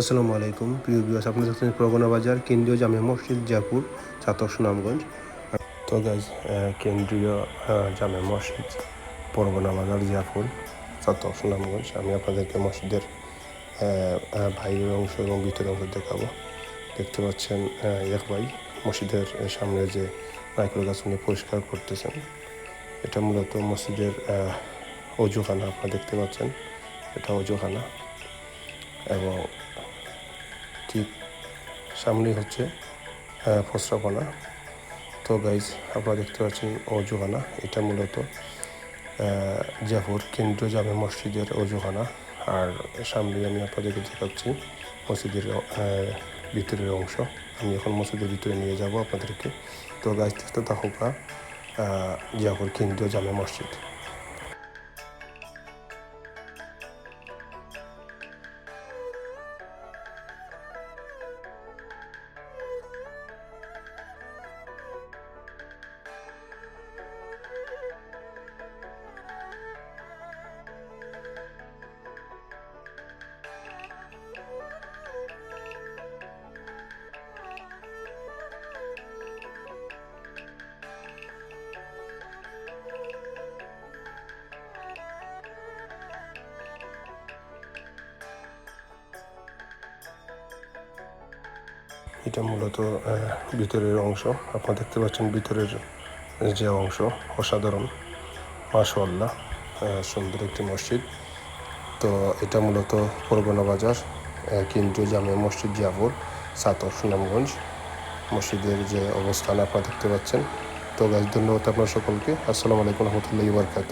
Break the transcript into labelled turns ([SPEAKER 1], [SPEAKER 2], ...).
[SPEAKER 1] আসসালামু আলাইকুম। প্রিয় বিবাস আপনাদের দেখছেন প্রগনা বাজার, কেন্দ্রীয় জামে মসজিদ জাপুর চাতক সুনামগঞ্জ। তো গাইজ কেন্দ্রীয় জামে মসজিদ, পরগনা বাজার জাপুর চাতক সুনামগঞ্জ। আমি আপনাদেরকে মসজিদের বাইরের অংশ এবং ভিতরের অংশ দেখাবো। দেখতে পাচ্ছেন এক ভাই মসজিদের সামনে যে নাইকুল গাছ উনি পরিষ্কার করতেছেন। এটা মূলত মসজিদের অজুখানা আপনারা দেখতে পাচ্ছেন। এটা অজুখানা এবং ঠিক সামনেই হচ্ছে ফসরাপানা। তো গাইজ আপনারা দেখতে পাচ্ছেন অজুখানা এটা মূলত জাফর কেন্দ্রীয় জামে মসজিদের অজুখানা আর সামনে আমি আপনাদেরকে দেখাচ্ছি মসজিদের ভিতরের অংশ। আমি এখন মসজিদের ভিতরে নিয়ে যাব আপনাদেরকে। তো গাছ দেখতে থাকুকা জাফর কেন্দ্রীয় জামে মসজিদ। এটা মূলত ভিতরের অংশ। আপনারা দেখতে পাচ্ছেন ভিতরের যে অংশ, অসাধারণ। মাশাল্লাহ সুন্দর একটি মসজিদ। তো এটা মূলত পরগনা বাজার কেন্দ্রীয় জামে মসজিদ জাফর সাতর সুনামগঞ্জ। মসজিদের যে অবস্থান আপনারা দেখতে পাচ্ছেন। তো গাছ ধন্যবাদ আপনার সকলকে। আসসালামু আলাইকুম রহমতুল্লাহ বারকাত